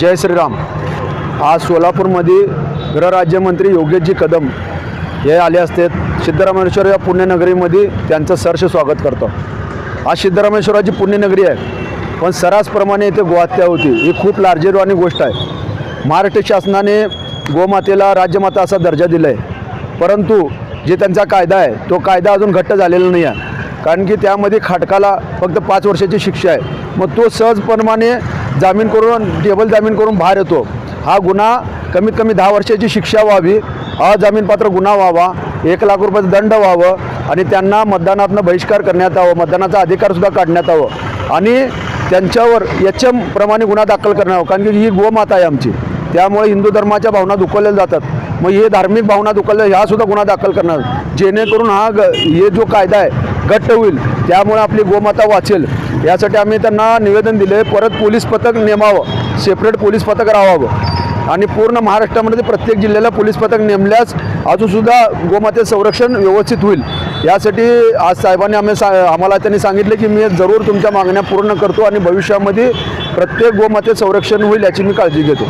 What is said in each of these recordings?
जय श्रीराम. आज सोलापूरमध्ये गृहराज्यमंत्री योगेशजी कदम हे आले असते. सिद्धरामेश्वर या पुण्यनगरीमध्ये त्यांचं सहर्ष स्वागत करतो. आज सिद्धरामेश्वराची पुण्यनगरी आहे. पण सरासप्रमाणे इथे गोहत्या होती. ही खूप लार्जेरवानी गोष्ट आहे. महाराष्ट्र शासनाने गोमातेला राज्यमाता असा दर्जा दिला आहे परंतु जे त्यांचा कायदा आहे तो कायदा अजून घट्ट झालेला नाही आहे. कारण की त्यामध्ये खाटकाला फक्त पाच वर्षाची शिक्षा आहे. मग तो सहजप्रमाणे जामीन करून टेबल जामीन करून बाहेर येतो. हा गुन्हा कमीत कमी दहा वर्षाची शिक्षा व्हावी अजामीनपात्र गुन्हा व्हावा एक लाख रुपयाचं दंड व्हावं आणि त्यांना मतदानातनं बहिष्कार करण्यात यावं मतदानाचा अधिकारसुद्धा काढण्यात यावं. आणि त्यांच्यावर एच प्रमाणे गुन्हा दाखल करण्यात यावं कारण की ही गोमाता आहे आमची. त्यामुळे हिंदू धर्माच्या भावना दुखवलेल्या जातात. मग हे धार्मिक भावना दुखवल्या ह्यासुद्धा गुन्हा दाखल करणार. जेणेकरून हा ग हे जो कायदा आहे घट्ट होईल. त्यामुळे आपली गोमाता वाचेल. यासाठी आम्ही त्यांना निवेदन दिले परत पोलीस पथक नेमावं. सेपरेट पोलीस पथक राहावं आणि पूर्ण महाराष्ट्रामध्ये प्रत्येक जिल्ह्याला पोलीस पथक नेमल्यास अजूनसुद्धा गोमातेचं संरक्षण व्यवस्थित होईल. यासाठी आज साहेबांनी आम्ही सा आम्हाला त्यांनी सांगितले की मी जरूर तुमच्या मागण्या पूर्ण करतो आणि भविष्यामध्ये प्रत्येक गोमातेचं संरक्षण होईल याची मी काळजी घेतो.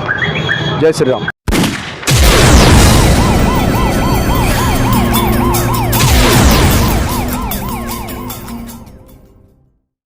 जय श्रीराम.